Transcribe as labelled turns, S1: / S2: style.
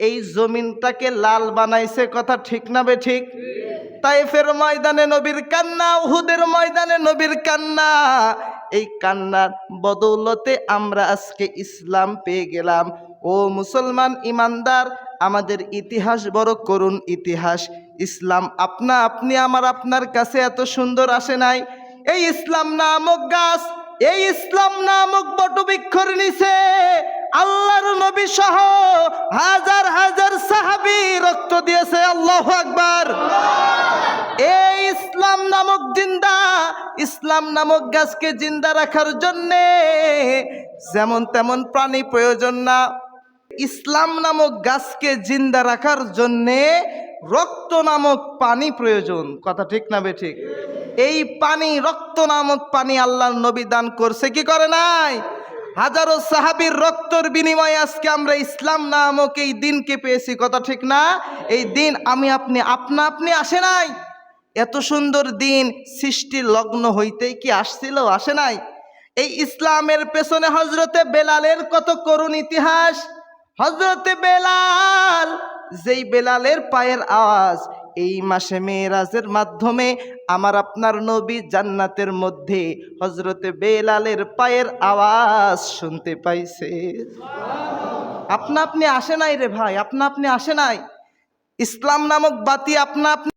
S1: এই জমিনটাকে লাল বানাইছে, কথা ঠিক না বে ঠিক? তাইফের ময়দানে নবীর কান্না, উহুদের ময়দানে নবীর কান্না। এই কান্নার বদৌলতে আমরা আজকে ইসলাম পেয়ে গেলাম। ও মুসলমান ইমানদার, আমাদের ইতিহাস বড় করুন ইতিহাস। ইসলাম আপনা আপনি আমার আপনার কাছে এত সুন্দর আসে নাই। এই ইসলাম নামক গাছ, এই ইসলাম নামক বটবৃক্ষর নিচে। আল্লাহর নবী সহ হাজার হাজার সাহাবি রক্ত দিয়েছে, আল্লাহ আকবার। এই ইসলাম নামক জিন্দা, ইসলাম নামক গাছকে জিন্দা রাখার জন্যে যেমন তেমন প্রাণী প্রয়োজন না, ইসলাম নামক গাছকে জিন্দা রাখার জন্যে রক্ত নামক পানি প্রয়োজন। কথা ঠিক না বে ঠিক? এই পানি, রক্ত নামক পানি আল্লাহর নবী দান করছে, কি করে নাই? হাজারো সাহাবীর রক্তর বিনিময়ে আজকে আমরা ইসলাম নামক এই দিনকে পেয়েছি, কথা ঠিক না? এই দিন আমি আপনি, আপনা আপনি আসে নাই। এত সুন্দর দিন সৃষ্টি লগ্ন হইতেই কি আসছিল, আসে নাই? এই ইসলামের পেছনে হজরতে বেলালের কত করুণ ইতিহাস। হজরতে বেলাল, যেই বেলালের পায়ের আওয়াজ এই মাসে মেয়েরাজের মাধ্যমে আমার আপনার নবী জান্নাতের মধ্যে হজরতে বেলালের পায়ের আওয়াজ শুনতে পাইছে। আপনা আপনি আসে নাই রে ভাই, আপনা আপনি আসে নাই। ইসলাম নামক বাতি আপনা আপনি